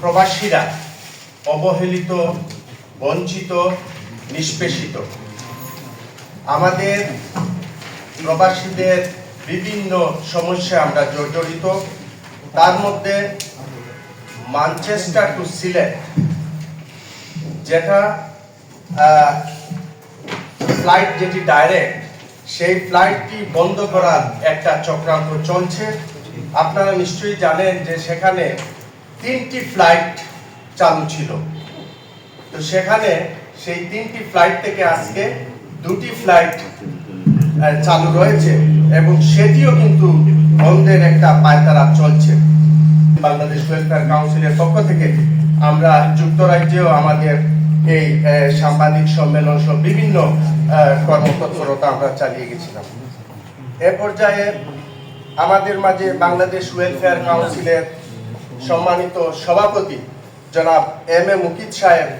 প্রবাসীরা অবহেলিত, বঞ্চিত, নিষ্পেষিত। আমাদের প্রবাসীদের বিভিন্ন সমস্যায় আমরা জর্জরিত। তার মধ্যে মানচেস্টার টু সিলেট যেটা ফ্লাইট যেটি ডাইরেক্ট সেই ফ্লাইটটি বন্ধ করার একটা চক্রান্ত চলছে। আপনারা নিশ্চয়ই জানেন যে সেখানে তিনটি ফ্লাইট চালু ছিল। তো সেখানে সেই তিনটি ফ্লাইট থেকে আজকে দুটি ফ্লাইট চালু রয়েছে এবং সেটিও কিন্তু বন্ধের একটা পায়তারা চলছে। বাংলাদেশ ওয়েলফেয়ার কাউন্সিলের পক্ষ থেকে আমরা যুক্তরাজ্যেও আমাদের এই সাংবাদিক সম্মেলন সহ বিভিন্ন কর্মতৎপরতা আমরা চালিয়ে গেছিলাম। এ পর্যায়ে আমাদের মাঝে বাংলাদেশ ওয়েলফেয়ার কাউন্সিলের সম্মানিত সভাপতি জনাব এম এ মুকিত সাহেব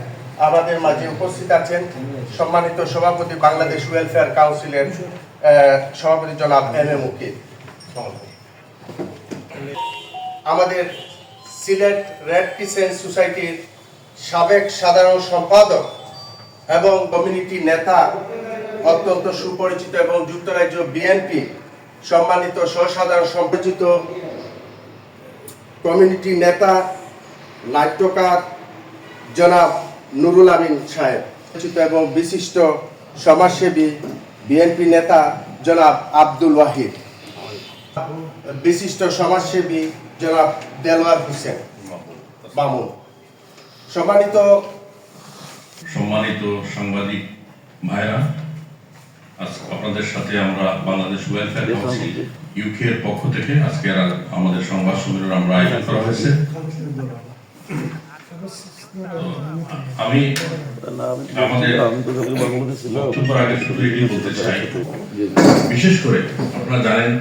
আমাদের মাঝে উপস্থিত আছেন। সম্মানিত সভাপতি বাংলাদেশ ওয়েলফেয়ার কাউন্সিলের সভাপতি জনাব এম এ মুকিত। আমাদের সিলেট রেড ক্রিসেন্ট সোসাইটির সাবেক সাধারণ সম্পাদক এবং কমিউনিটি নেতা, অত্যন্ত সুপরিচিত এবং যুক্তরাজ্য বিএনপি সম্মানিত সহসাধারণ সম্পরিচিত কমিউনিটি নেতা, নাট্যকার জনাব নুরুল আমিন সাহেব পরিচিত এবং বিশিষ্ট সমাজসেবী, বিএনপি নেতা জনাব আব্দুল ওয়াহিদ, বিশিষ্ট সমাজসেবী জনাব দেলোয়ার হোসেন মামুন সম্মানিত সম্মানিত সাংবাদিক ভাইরা আপনাদের সাথে আমরা বাংলাদেশ ওয়েলফেয়ার কাউন্সিল ইউকে এর পক্ষ থেকে আজকে আমাদের সংবাদ সম্মেলন আমরা আয়োজন করা হয়েছে। আমি আমাদের আগে শুধু এটি বলতে চাই। বিশেষ করে আপনারা জানেন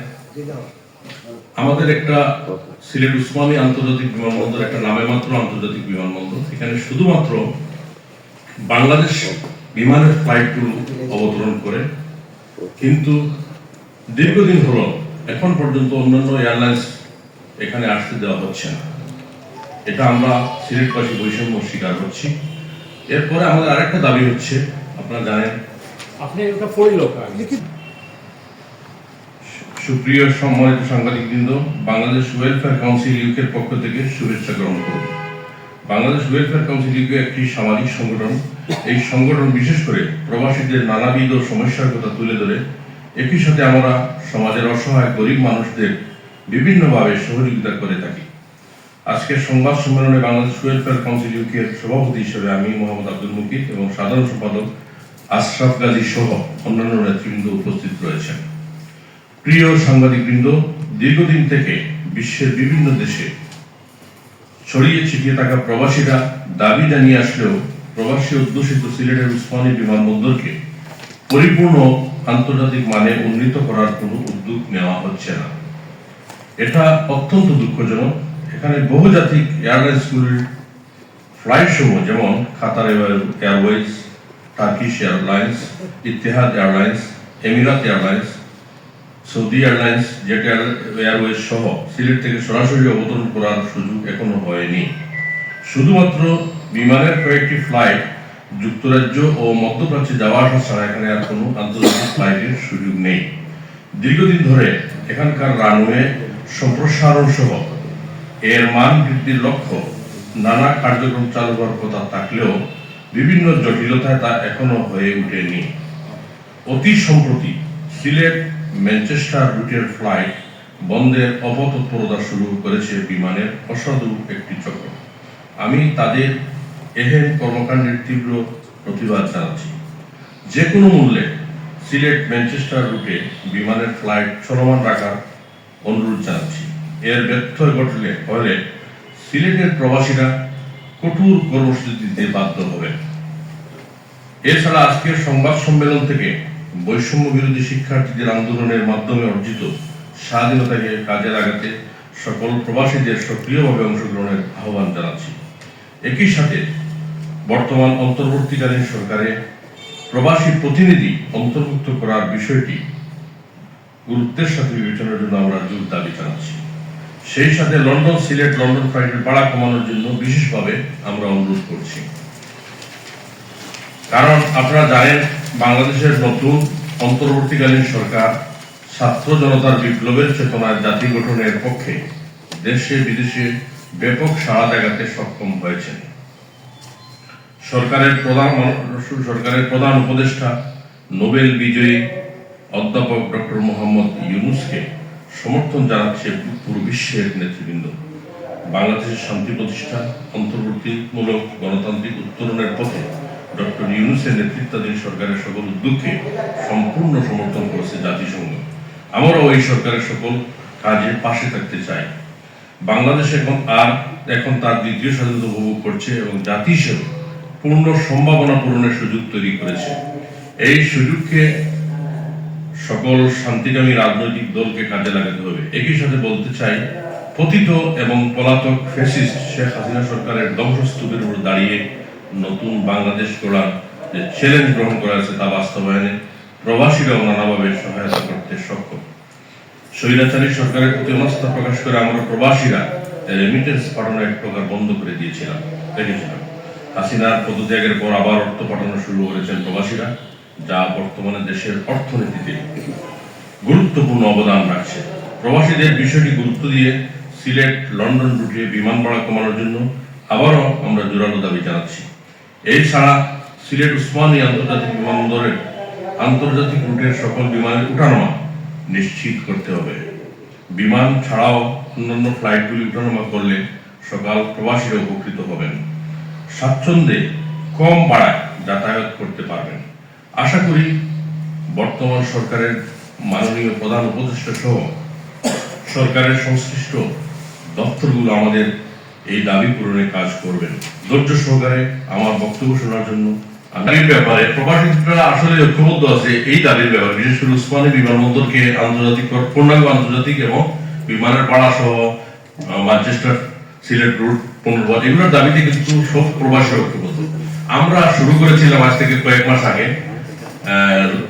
আমাদের একটা সিলেট উসমানী আন্তর্জাতিক বিমানবন্দর একটা নামে মাত্র আন্তর্জাতিক বিমানবন্দর। এখানে শুধুমাত্র বাংলাদেশ বিমানের ফ্লাইটগুলো অবতরণ করে। কিন্তু দীর্ঘদিন হলো এখন পর্যন্ত অন্যান্য এয়ারলাইন্স এখানে আসতে দেওয়া হচ্ছে না। এটা আমরা সিলেটবাসী বৈষম্য স্বীকার করছি। এরপরে আমাদের আরেকটা দাবি হচ্ছে আপনারা জানেন আপনি ওটা পড়িল সুপ্রিয় সম্মানিত সাংবাদিকবৃন্দ বাংলাদেশ ওয়েলফেয়ার কাউন্সিল ইউকের পক্ষ থেকে শুভেচ্ছা গ্রহণ করুন। বাংলাদেশ ওয়েলফেয়ার কাউন্সিল একটি সামাজিক সংগঠন। এই সংগঠন বিশেষ করে প্রবাসীদের নানাবিধ সমস্যার কথা তুলে ধরে। একই সাথে আমরা সমাজের অসহায় গরিব মানুষদের বিভিন্নভাবে সহযোগিতা করে থাকি। আজকের সংবাদ সম্মেলনে বাংলাদেশ ওয়েলফেয়ার কাউন্সিল ইউকের সভাপতি হিসেবে আমি মোহাম্মদ আব্দুল মুকিত এবং সাধারণ সম্পাদক আশরাফ গাজী সহ অন্যান্য নেতৃবৃন্দ উপস্থিত রয়েছেন। প্রিয় সাংবাদিকবৃন্দ, দীর্ঘদিন থেকে বিশ্বের বিভিন্ন দেশে ছড়িয়ে ছিটিয়ে থাকা প্রবাসীরা দাবি জানিয়ে আসলেও প্রবাসী অধ্যুষিত সিলেটের উসমানী বিমানবন্দরকে পরিপূর্ণ আন্তর্জাতিক মানে উন্নীত করার কোনো উদ্যোগ নেওয়া হচ্ছে না। এটা অত্যন্ত দুঃখজনক। এখানে বহুজাতিক এয়ারলাইন্সগুলির ফ্লাইট সমূহ, যেমন Qatar Airways, Turkish Airlines Etihad Airlines, Emirates Airlines, Saudi Airlines, Jet Airways সহ সিলেট থেকে সরাসরি অবতরণ করার সুযোগ শুধুমাত্র বিমানের কয়েকটি ফ্লাইট যুক্তরাজ্য ও মধ্যপ্রাচ্যে যাওয়া আসা ছাড়া এখানে আর কোনো আন্তর্জাতিক ফ্লাইটের সুযোগ নেই। দীর্ঘদিন ধরে এখানকার রানওয়ে সম্প্রসারণ সহ এর মান বৃদ্ধির লক্ষ্য নানা কার্যক্রম চালু করার কথা থাকলেও বিভিন্ন জটিলতায় তা এখনও হয়ে ওঠেনি। অতি সম্প্রতি সিলেট, ম্যানচেস্টার রুটের ফ্লাইট বন্ধের অপতৎপরতা শুরু করেছে বিমানের অসাধু একটি চক্র। আমি তাদের এহেন কর্মকাণ্ডের তীব্র প্রতিবাদ জানাচ্ছি। যে কোনো মূল্যে সিলেট ম্যানচেস্টার রুটে বিমানের ফ্লাইট চলমান রাখার অনুরোধ জানাচ্ছি। এর ব্যর্থ ঘটলে হলে সিলেটের প্রবাসীরা কঠোর কর্মসূচি দিতে বাধ্য হবেন। এছাড়া আজকের সংবাদ সম্মেলন থেকে বৈষম্য বিরোধী শিক্ষার্থীদের আন্দোলনের মাধ্যমে অর্জিত স্বাধীনতাকে কাজে লাগাতে সকল প্রবাসীদের সক্রিয়ভাবে অংশগ্রহণের আহ্বান জানাচ্ছি। একই সাথে বর্তমান অন্তর্বর্তীকালীন সরকারে প্রবাসী প্রতিনিধি অন্তর্ভুক্ত করার বিষয়টি গুরুত্বের সাথে বিবেচনার জন্য আমরা জোর দাবি জানাচ্ছি। সেই সাথে লন্ডন, সিলেট, লন্ডন ফ্লাইটের ভাড়া কমানোর জন্য বিশেষভাবে আমরা অনুরোধ করছি। কারণ আপনারা জানেন, বাংলাদেশের নতুন অন্তর্বর্তীকালীন সরকার ছাত্র জনতার বিপ্লবের চেতনায় জাতি গঠনের পক্ষে দেশে বিদেশে ব্যাপক সাড়া দেখাতে সক্ষম হয়েছেন। সরকারের প্রধান সরকারের প্রধান উপদেষ্টা নোবেল বিজয়ী অধ্যাপক ডক্টর মোহাম্মদ ইউনুসকে সমর্থন জানাচ্ছে পুরো বিশ্বের নেতৃবৃন্দ। বাংলাদেশের শান্তি প্রতিষ্ঠা অন্তর্বর্তীমূলক গণতান্ত্রিক উত্তরণের পথে ডক্টর ইউনুসের নেতৃত্বাধীন সরকারের সকল উদ্যোগকে সম্পূর্ণ সমর্থন করেছে জাতিসংঘ। আমরাও এই সরকারের সকল কাজে পাশে থাকতে চাই। বাংলাদেশ এখন আর এখন তার দ্বিতীয় স্বাধীনতা উপভোগ করছে এবং জাতি হিসেবে পূর্ণ সম্ভাবনা পূরণের সুযোগ তৈরি করেছে। এই সুযোগকে সকল শান্তিকামী রাজনৈতিক দলকে কাজে লাগাতে হবে। একই সাথে বলতে চাই, পতিত এবং পলাতক ফ্যাসিস্ট শেখ হাসিনা সরকারের ধ্বংসস্তূপের উপর দাঁড়িয়ে নতুন বাংলাদেশ গড়ার যে চ্যালেঞ্জ গ্রহণ করা আছে তা বাস্তবায়নে প্রবাসীরাও নানাভাবে সহায়তা করতে সক্ষম। স্বৈরাচারী সরকারের প্রতি অনাস্থা প্রকাশ করে আমরা প্রবাসীরা রেমিটেন্স পাঠানো এক প্রকার বন্ধ করে দিয়েছিলাম, রেখেছিলাম। হাসিনার পদত্যাগের পর আবার অর্থ পাঠানো শুরু করেছেন প্রবাসীরা, যা বর্তমানে দেশের অর্থনীতিতে গুরুত্বপূর্ণ অবদান রাখছে। প্রবাসীদের বিষয়টি গুরুত্ব দিয়ে সিলেট, লন্ডন রুটে বিমান ভাড়া কমানোর জন্য আবারও আমরা জোরালো দাবি জানাচ্ছি। এই ছাড়া সিলেট উসমানী আন্তর্জাতিক বিমানবন্দরের আন্তর্জাতিক রুটের সকল বিমানের উঠানামা নিশ্চিত করতে হবে। বিমান ছাড়াও অন্যান্য ফ্লাইটগুলি উঠানামা করলে সকাল প্রবাসীরা উপকৃত হবেন। স্বাচ্ছন্দ্যে কম ভাড়ায় যাতায়াত করতে পারবেন। আশা করি বর্তমান সরকারের মাননীয় প্রধান উপদেষ্টা সহ সরকারের সংশ্লিষ্ট দপ্তরগুলো আমাদের এই দাবি পূরণে কাজ করবেন। ধৈর্য সহকারে আমার বক্তব্য শোনার জন্য দাবির ব্যাপারে প্রবাসীরা আসলে ঐক্যবদ্ধ আছে এই দাবির ব্যাপারে বিশেষ করে উসমানী বিমানবন্দরকে আন্তর্জাতিক পূর্ণাঙ্গ আন্তর্জাতিক এবং বিমানের ভাড়া সহ ম্যানচেস্টার সিলেট রুট পুনর্বাদ এগুলোর দাবিতে কিন্তু সব প্রবাসী ঐক্যবদ্ধ। আমরা শুরু করেছিলাম আজ থেকে কয়েক মাস আগে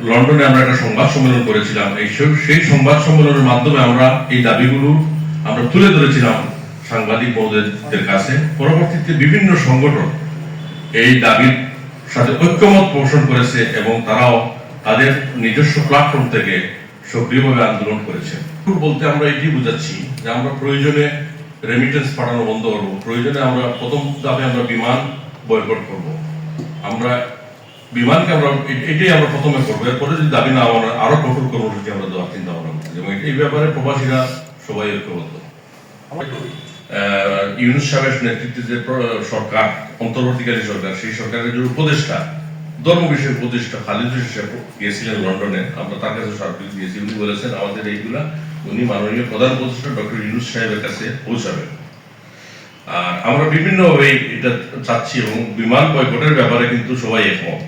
লন্ডনে আমরা একটা সংবাদ সম্মেলন করেছিলাম। এই সেই সংবাদ সম্মেলনের মাধ্যমে আমরা এই দাবিগুলো আমরা তুলে ধরেছিলাম সাংবাদিক মহোদয়দের কাছে। পরবর্তীতে বিভিন্ন সংগঠন এই দাবির সাথে ঐক্যমত পোষণ করেছে এবং তারাও তাদের নিজস্ব প্ল্যাটফর্ম থেকে সক্রিয়ভাবে আন্দোলন করেছে। বলতে আমরা এটি বুঝাচ্ছি যে আমরা প্রয়োজনে রেমিটেন্স পাঠানো বন্ধ করব, প্রয়োজনে আমরা প্রথম দাবি আমরা বিমান বয়কট করব। আমরা বিমানকে আমরা এটাই আমরা প্রথমে করব। এরপরে যদি দাবি না আমরা আরও কঠোর কর্মসূচি আমরা দেওয়ার চিন্তা ভাবনা করছি। এবং এই ব্যাপারে প্রবাসীরা সবাই ঐক্যবদ্ধ। ইউনুস সাহেবের নেতৃত্বে যে সরকার, অন্তর্বর্তীকালীন সরকার, সেই সরকারের যে উপদেষ্টা, ধর্ম বিষয়ক উপদেষ্টা খালিদ সাহেব গিয়েছিলেন লন্ডনে। আমরা তার কাছে সরাসরি গিয়েছি উনি বলেছেন, আমাদের এইগুলা উনি মাননীয় প্রধান উপদেষ্টা ডক্টর ইউনুস সাহেবের কাছে পৌঁছাবেন আর আমরা বিভিন্নভাবে এটা চাচ্ছি এবং বিমান বয়কটের ব্যাপারে কিন্তু সবাই একমত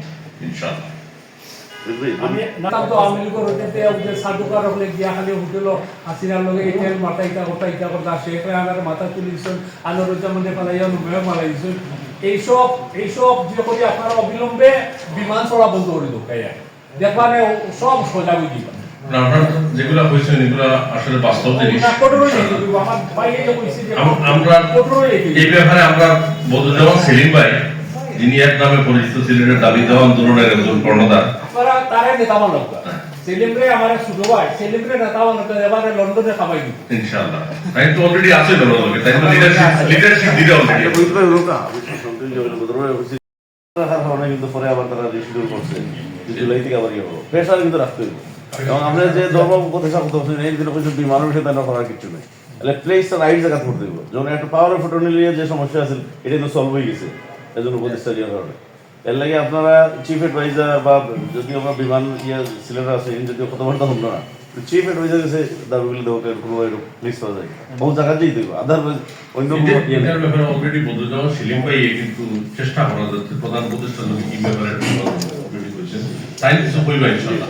ইনশাআল্লাহ আমি নাম তো আওয়ামী লীগের হইতে ওদের সাধুকার হলে গিয়া খালি হোটেল হাসিনার লগে এটার মাথা ইটা কথা ইটা কথা শেখ রেহানার মাথা তুলি দিচ্ছেন আনোরুজ্জামানে পালাইয়া নুমেও মালাই এইসব এইসব যে করি আপনারা অবিলম্বে বিমান চলা বন্ধ করে দিও কাইয়া দেখবানে সব সোজা বুঝি দিবা না, আপনারা যেগুলা হয়েছেন এগুলা আসলে বাস্তব জিনিস। আমার এই ব্যাপারে সেলিম ভাই যিনি এক নামে পরিচিত ছিলেন দাবি দেওয়া আন্দোলনের একজন কর্ণধার। আপনারা নেতা মানব সেলিমরে আমার ছোট ভাই সেলিমরে নেতা মানব এবারে লন্ডনে খাবাই ইনশাআল্লাহ। তাই তো অলরেডি আছে দলকে তাই তো লিডারশিপ লিডারশিপ দিতে অলরেডি বুঝতে পারব না সন্তুষ্ট গেলাম, বোধহয় রাখার কারণে কিন্তু পরে আবার তারা রিশিডিউল করছে। যে জুলাই থেকে আবার প্রেশার কিন্তু রাখতে হইব এবং আমরা যে ধর্ম প্রতিষ্ঠা করতে পারছি এই দিনে কিন্তু বিমানের সাথে তারা করার কিছু নেই তাহলে প্লেসটা রাইট জায়গা করতে হইব যখন একটা পাওয়ার নিয়ে যে সমস্যা আছে এটা কিন্তু সলভ হয়ে গেছে। জন্য প্রতিষ্ঠা দেওয়ার কারণে। এর লাগে আপনারা চিফ অ্যাডভাইজার বা যদি আমরা বিমান ইয়ে সিলিন্ডার আছে যদি কথাবার্তা হল না। চিফ অ্যাডভাইজার দাবিগুলো দেবো কোনো প্লিজ পাওয়া যায় বহু জায়গাতেই দেবো। আদারওয়াইজ অন্য ব্যাপারে অলরেডি বদরুজ্জামান সেলিম ভাই এ কিন্তু চেষ্টা করা যাচ্ছে প্রধান প্রতিষ্ঠান কি ব্যাপারে অলরেডি করেছেন। তাই কিছু ইনশাআল্লাহ।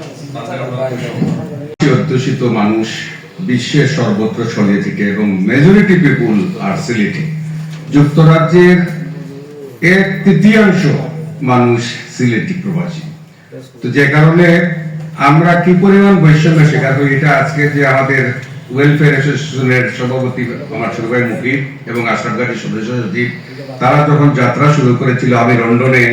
অধ্যুষিত মানুষ বিশ্বের সর্বত্র ছড়িয়ে থাকে এবং মেজরিটি পিপুল আর সিলেটে যুক্তরাজ্যের এক তৃতীয়াংশ মানুষ সিলেটি প্রবাসী। তো যে কারণে আমরা কি পরিমাণ বৈষম্য শিকার করি, এটা আজকে যে আমাদের ওয়েলফেয়ার অ্যাসোসিয়েশনের সভাপতি আমার এবং সদস্য সচিব, তারা যখন যাত্রা শুরু করেছিল, আমি লন্ডনে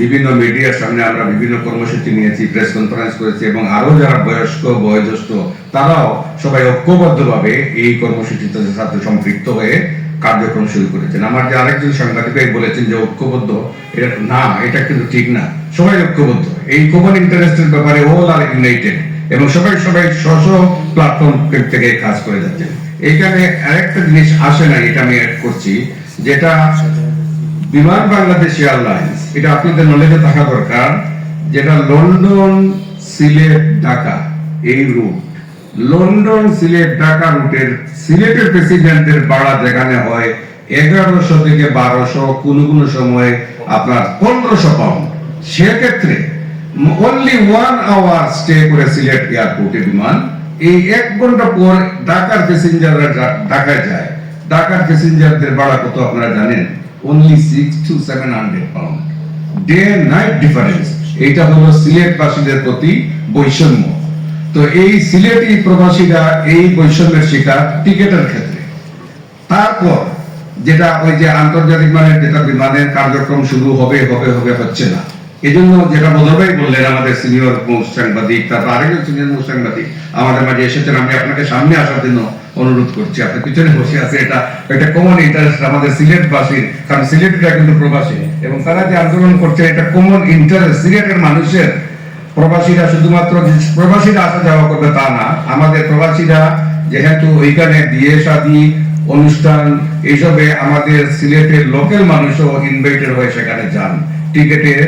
বিভিন্ন মিডিয়ার সামনে আমরা বিভিন্ন কর্মসূচি নিয়েছি প্রেস কনফারেন্স করেছি এবং আরও যারা বয়স্ক, বয়োজ্যেষ্ঠ, তারাও সবাই ঐক্যবদ্ধভাবে এই কর্মসূচিতে সাথে সম্পৃক্ত হয়ে কার্যক্রম শুরু করেছেন। আমার যে আরেকজন সাংবাদিক বলেছেন যে ঐক্যবদ্ধ, এটা না, এটা কিন্তু ঠিক না। সবাই ঐক্যবদ্ধ। এই কমন ইন্টারেস্টের ব্যাপারে অল আর ইউনাইটেড এবং সবাই সবাই স্ব প্ল্যাটফর্ম থেকে কাজ করে যাচ্ছেন। এইখানে আরেকটা জিনিস আসে না, এটা আমি অ্যাড করছি, যেটা বিমান বাংলাদেশ এয়ারলাইন্স, এটা আপনাদের নলেজে থাকা দরকার, যেটা লন্ডন, সিলেট, ঢাকা, এই রুট লন্ডন সিলেট ঢাকা রুটের সিলেটের প্রেসিডেন্টের ভাড়া যেখানে হয় এগারোশো থেকে বারোশো কোন কোন সময় আপনার পনেরোশো পাউন্ড। সেক্ষেত্রে অনলি ওয়ান আওয়ার স্টে করে সিলেট এয়ারপোর্টে বিমান। এই এক ঘণ্টা পর ঢাকার প্যাসেঞ্জাররা ঢাকায় যায়। ঢাকার প্যাসেঞ্জারদের ভাড়া কত আপনারা জানেন? Only six two seven hundred pound day night difference এটা হলো সিলেটবাসীদের প্রতি বৈষম্য। তো এই সিলেটি প্রবাসীরা এই বৈষম্যের শিকার টিকেটের ক্ষেত্রে। তারপর যেটা ওই যে আন্তর্জাতিক মানের যেটা বিমানের কার্যক্রম শুরু হবে হবে হবে, হচ্ছে না। এজন্য যেটা বললেন, আমাদের সিনিয়র সাংবাদিক, তারপর আরেকজন সিনিয়র সাংবাদিক আমাদের মাঝে এসেছেন। আমি আপনাকে সামনে আসার জন্য অনুরোধ করছি। আপনি পিছনে বসে আছে এটা একটা কমন ইন্টারেস্ট আমাদের সিলেটবাসীর, কারণ সিলেটটা কিন্তু প্রবাসী এবং তারা যে আন্দোলন করছে, এটা কমন ইন্টারেস্ট সিলেটের মানুষের প্রবাসীরা শুধুমাত্র প্রবাসীরা আসা যাওয়া করবে তা না, আমাদের প্রবাসীরা যেহেতু ওইখানে বিয়ে শাদী অনুষ্ঠান এইসবে আমাদের সিলেটের লোকাল মানুষও ইনভাইটেড হয়ে সেখানে যান। টিকেটের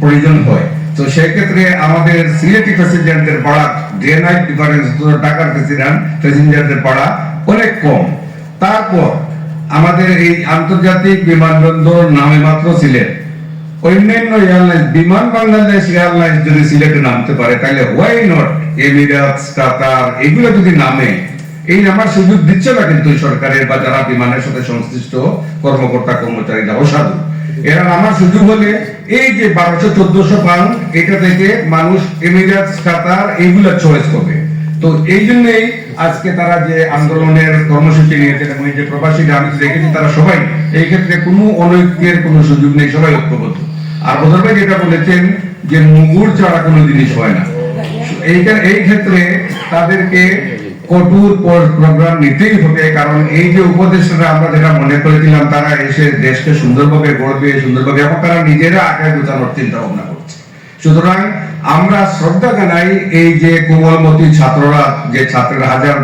প্রয়োজন হয়। তো সেক্ষেত্রে আমাদের সিলেটি প্যাসেঞ্জারদের ভাড়া ডে নাইট ডিফারেন্স টাকার প্রেসিডেন্ট প্যাসেঞ্জারদের ভাড়া অনেক কম। তারপর আমাদের এই আন্তর্জাতিক বিমানবন্দর নামে মাত্র সিলেট। অন্যান্য এয়ারলাইন্স বিমান বাংলাদেশ এয়ারলাইন্স যদি সিলেটে নামতে পারে, তাহলে হোয়াই নট এমিরাটস কাতার এগুলো যদি নামে, এই নামার সুযোগ দিচ্ছে না কিন্তু সরকারের বা যারা বিমানের সাথে সংশ্লিষ্ট কর্মকর্তা কর্মচারীরা অসাধু। এরা নামার সুযোগ হলে এই যে বারোশো, চোদ্দশো পাউন্ড এটা থেকে মানুষ এমিরাটস কাতার এইগুলো চয়েস করবে। তো এই জন্যই আজকে তারা যে আন্দোলনের কর্মসূচি নিয়েছেন এবং এই যে প্রবাসীরা আমি দেখেছি তারা সবাই, এই ক্ষেত্রে কোনো অনৈক্যের কোনো সুযোগ নেই, সবাই ঐক্যবদ্ধ। আর বদর ভাই যেটা বলেছেন যে মুগুর ছাড়া কোনো জিনিস হয় না। এইটা এই ক্ষেত্রে তাদেরকে কঠোর প্রোগ্রাম নিতেই হবে, কারণ এই যে উপদেশটা আমরা যেটা মনে করেছিলাম, তারা এসে দেশকে সুন্দরভাবে গড়বে সুন্দরভাবে, এবং তারা নিজেরা আগে গোছানোর চিন্তা ভাবনা করছে। সুতরাং আমরা শ্রদ্ধা জানাই এই যে কোমলমতি ছাত্ররা, যে ছাত্রের হাজার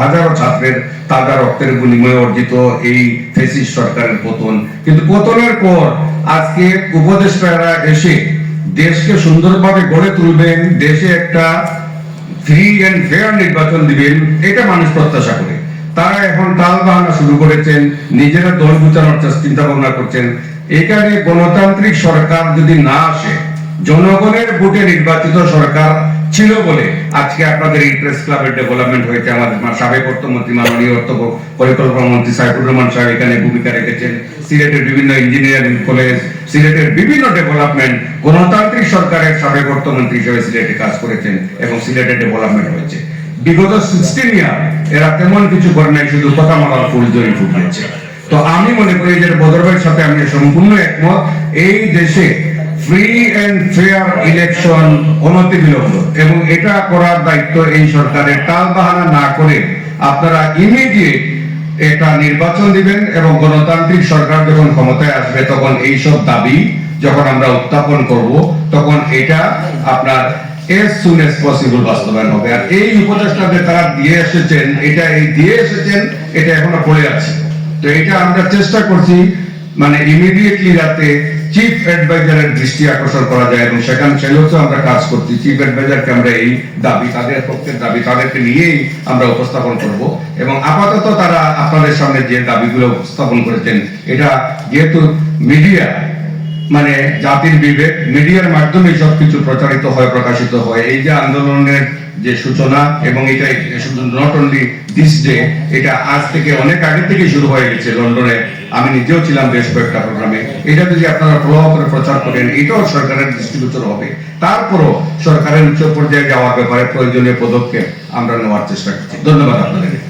হাজারো ছাত্রের তাজা রক্তের বিনিময়ে অর্জিত এই ফেসিস সরকারের পতন। কিন্তু পতনের পর আজকে উপদেষ্টারা এসে দেশকে সুন্দরভাবে গড়ে তুলবেন, দেশে একটা ফ্রি এন্ড ফেয়ার নির্বাচন দিবেন, এটা মানুষ প্রত্যাশা করে। তারা এখন তাল বাহানা শুরু করেছেন, নিজেরা দল গুছানোর চিন্তা ভাবনা করছেন। এখানে গণতান্ত্রিক সরকার যদি না আসে জনগণের ভোটে নির্বাচিত সরকার ছিল বলে আজকে আপনাদের এই প্রেস ক্লাবের ডেভেলপমেন্ট হয়েছে। আমাদের সাবেক অর্থমন্ত্রী, মাননীয় অর্থ পরিকল্পনা মন্ত্রী সাইফুর রহমান সাহেব এখানে ভূমিকা রেখেছেন। সিলেটের বিভিন্ন ইঞ্জিনিয়ারিং কলেজ সিলেটের বিভিন্ন ডেভেলপমেন্ট গণতান্ত্রিক সরকারের সাবেক অর্থমন্ত্রী হিসেবে সিলেটে কাজ করেছেন এবং সিলেটে ডেভেলপমেন্ট হয়েছে। বিগত সিক্সটিন ইয়ার এরা তেমন কিছু করে নাই, শুধু কথা মারার ফুল জড়ি ফুটিয়েছে। তো আমি মনে করি যে বদরভাইয়ের সাথে আমি সম্পূর্ণ একমত। এই দেশে ফ্রি এন্ড ফেয়ার ইলেকশন অনতি বিলম্ব। এবং এটা করার দায়িত্ব এই সরকারের। টাল বাহানা না করে আপনারা ইমিডিয়েট একটা নির্বাচন দিবেন এবং গণতান্ত্রিক সরকার যখন ক্ষমতায় আসবে, তখন এই সব দাবি যখন আমরা উত্থাপন করব, তখন এটা আপনার এস সুন এস পসিবল বাস্তবায়ন হবে। আর এই উপদেষ্টাদের তারা দিয়ে এসেছেন, এটা এই দিয়ে এসেছেন, এটা এখনও পড়ে আছে। তো এটা আমরা চেষ্টা করছি মানে ইমিডিয়েটলি যাতে চিফ অ্যাডভাইজারের দৃষ্টি আকর্ষণ করা যায় এবং সেখানে আমরা কাজ করছি। চিফ অ্যাডভাইজারকে আমরা এই দাবি, তাদের পক্ষের দাবি, তাদেরকে নিয়েই আমরা উপস্থাপন করব। এবং আপাতত তারা আপনাদের সামনে যে দাবিগুলো উপস্থাপন করেছেন, এটা যেহেতু মিডিয়া মানে জাতির বিবেক, মিডিয়ার মাধ্যমে সবকিছু প্রচারিত হয়, প্রকাশিত হয়, এই যে আন্দোলনের যে সূচনা এবং এটা শুধু নট অনলি দিস ডে এটা আজ থেকে অনেক আগে থেকে শুরু হয়ে গেছে লন্ডনে। আমি নিজেও ছিলাম বেশ কয়েকটা প্রোগ্রামে। এটা যদি আপনারা প্রভাব করে প্রচার করেন, এটাও সরকারের দৃষ্টিগোচর হবে। তারপরও সরকারের উচ্চ পর্যায়ে যাওয়ার ব্যাপারে প্রয়োজনীয় পদক্ষেপ আমরা নেওয়ার চেষ্টা করছি। ধন্যবাদ আপনাদের।